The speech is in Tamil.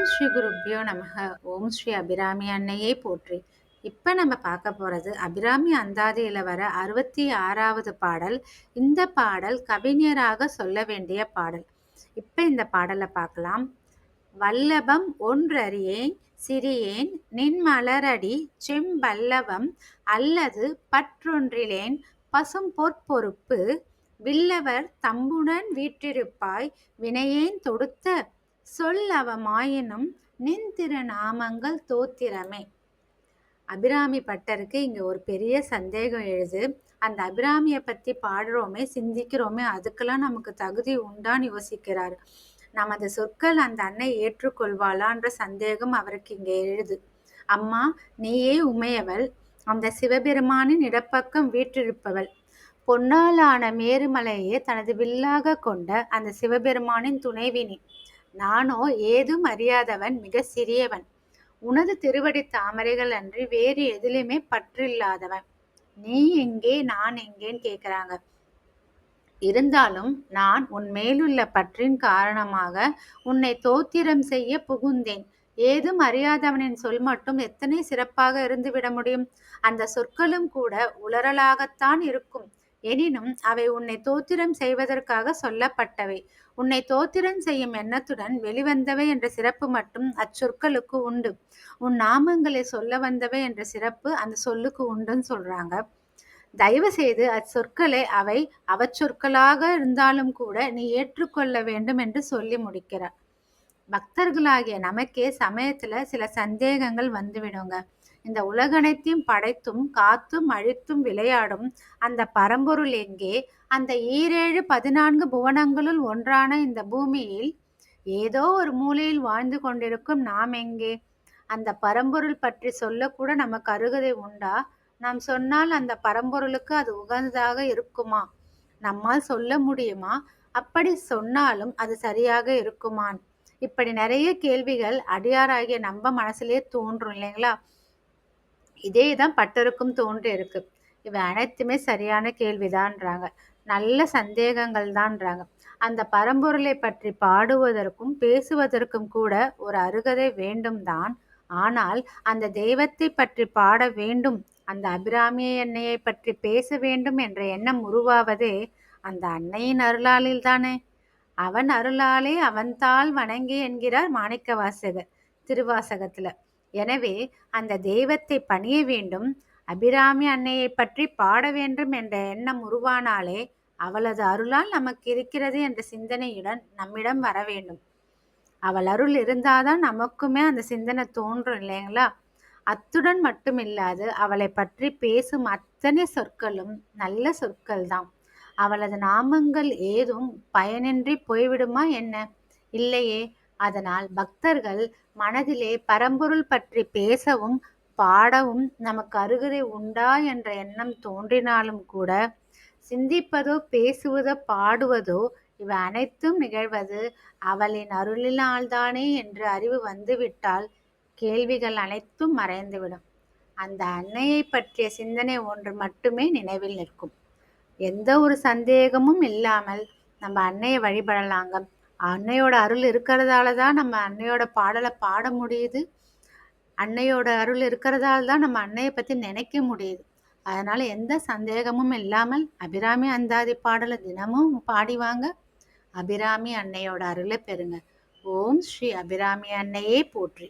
ஓம் ஸ்ரீ குருப்பியோ நமக. ஓம் ஸ்ரீ அபிராமி அன்னையே போற்றி. இப்போ நம்ம பார்க்க போகிறது அபிராமி அந்தாதியில் வர அறுபத்தி ஆறாவது பாடல். இந்த பாடல் கவிஞராக சொல்ல வேண்டிய பாடல். இப்போ இந்த பாடலை பார்க்கலாம். வல்லபம் ஒன்றறியேன் சிறியேன் நின் மலரடி செம்பல்லவம் அல்லது பற்றொன்றிலேன் பசும் பொற்பொறுப்பு வில்லவர் தம்புடன் வீற்றிருப்பாய் வினையேன் தொடுத்த சொல் அவமாயினும் நின் திருநாமங்கள் தோத்திரமே. அபிராமி பட்டருக்கு இங்கே ஒரு பெரிய சந்தேகம் எழுது. அந்த அபிராமியை பற்றி பாடுறோமே சிந்திக்கிறோமே அதுக்கெல்லாம் நமக்கு தகுதி உண்டான்னு யோசிக்கிறார். நமது சொற்கள் அந்த அன்னை ஏற்றுக்கொள்வாளான்ற சந்தேகம் அவருக்கு இங்கே எழுது. அம்மா நீயே உமையவள். அந்த சிவபெருமானின் இடப்பக்கம் வீற்றிருப்பவள். பொன்னாலான மேருமலையே தனது வில்லாக கொண்ட அந்த சிவபெருமானின் துணைவினி. நானோ ஏதும் அறியாதவன் மிக சிறியவன். உனது திருவடி தாமரைகள் அன்றி வேறு எதிலுமே பற்றில்லாதவன். நீ எங்கே நான் எங்கேன்னு கேட்குறாங்க. இருந்தாலும் நான் உன் மேலுள்ள பற்றின் காரணமாக உன்னை தோத்திரம் செய்ய புகுந்தேன். ஏதும் அறியாதவனின் சொல் மட்டும் எத்தனை சிறப்பாக இருந்துவிட முடியும்? அந்த சொற்களும் கூட உளறலாகத்தான் இருக்கும். எனினும் அவை உன்னை தோத்திரம் செய்வதற்காக சொல்லப்பட்டவை. உன்னை தோத்திரம் செய்யும் எண்ணத்துடன் வெளிவந்தவை என்ற சிறப்பு மட்டும் அச்சொற்களுக்கு உண்டு. உன் நாமங்களை சொல்ல வந்தவை என்ற சிறப்பு அந்த சொல்லுக்கு உண்டுன்னு சொல்றாங்க. தயவு செய்து அச்சொற்களை அவை அவச்சொற்களாக இருந்தாலும் கூட நீ ஏற்றுக்கொள்ள வேண்டும் என்று சொல்லி முடிக்கிறார். பக்தர்களாகிய நமக்கே சமயத்துல சில சந்தேகங்கள் வந்துவிடுங்க. இந்த உலகனைத்தையும் படைத்தும் காத்தும் அழித்தும் விளையாடும் அந்த பரம்பொருள் எங்கே? அந்த ஈரேழு பதினான்கு புவனங்களுள் ஒன்றான இந்த பூமியில் ஏதோ ஒரு மூலையில் வாழ்ந்து கொண்டிருக்கும் நாம் எங்கே? அந்த பரம்பொருள் பற்றி சொல்லக்கூட நமக்கு அருகதை உண்டா? நாம் சொன்னால் அந்த பரம்பொருளுக்கு அது உகந்ததாக இருக்குமா? நம்மால் சொல்ல முடியுமா? அப்படி சொன்னாலும் அது சரியாக இருக்குமான்? இப்படி நிறைய கேள்விகள் அடியாராகிய நம்ம மனசுலேயே தோன்றும் இல்லைங்களா? இதே தான் பட்டருக்கும் தோன்று இருக்கு. இவை அனைத்துமே சரியான கேள்விதான்றாங்க. நல்ல சந்தேகங்கள் தான்றாங்க அந்த பரம்பொருளை பற்றி பாடுவதற்கும் பேசுவதற்கும் கூட ஒரு அருகதை வேண்டும் தான் ஆனால் அந்த தெய்வத்தை பற்றி பாட வேண்டும் அந்த அபிராமிய எண்ணெயை பற்றி பேச வேண்டும் என்ற எண்ணம் உருவாவதே அந்த அன்னையின் அருளாலில் தானே அவன் அருளாலே அவன்தாள் வணங்கி என்கிறார் மாணிக்க வாசகர் திருவாசகத்துல. எனவே அந்த தெய்வத்தை பணிய வேண்டும். அபிராமி அன்னையை பற்றி பாட வேண்டும் என்ற எண்ணம் உருவானாலே அவளது அருளால் நமக்கு இருக்கிறது என்ற சிந்தனையுடன் நம்மிடம் வர வேண்டும். அவள் அருள் இருந்தாதான் நமக்குமே அந்த சிந்தனை தோன்றும் இல்லைங்களா? அத்துடன் மட்டுமில்லாது அவளை பற்றி பேசும் அத்தனை சொற்களும் நல்ல சொற்கள் தான் அவளது நாமங்கள் ஏதும் பயனின்றி போய்விடுமா என்ன? இல்லையே அதனால் பக்தர்கள் மனதிலே பரம்பொருள் பற்றி பேசவும் பாடவும் நமக்கு அருகதை உண்டா என்ற எண்ணம் தோன்றினாலும் கூட சிந்திப்பதோ பேசுவதோ பாடுவதோ இவை அனைத்தும் நிகழ்வது அவளின் அருளினால்தானே என்று அறிவு வந்துவிட்டால் கேள்விகள் அனைத்தும் மறைந்துவிடும். அந்த அன்னையை பற்றிய சிந்தனை ஒன்று மட்டுமே நினைவில் நிற்கும். எந்த ஒரு சந்தேகமும் இல்லாமல் நம்ம அன்னையை வழிபடலாங்க. அன்னையோட அருள் இருக்கிறதால தான் நம்ம அன்னையோட பாடலை பாட முடியுது. அன்னையோட அருள் இருக்கிறதால தான் நம்ம அன்னையை பற்றி நினைக்க முடியுது. அதனால் எந்த சந்தேகமும் இல்லாமல் அபிராமி அந்தாதி பாடலை தினமும் பாடிவாங்க அபிராமி அன்னையோட அருளை பெறுங்க. ஓம் ஸ்ரீ அபிராமி அன்னையே போற்றி.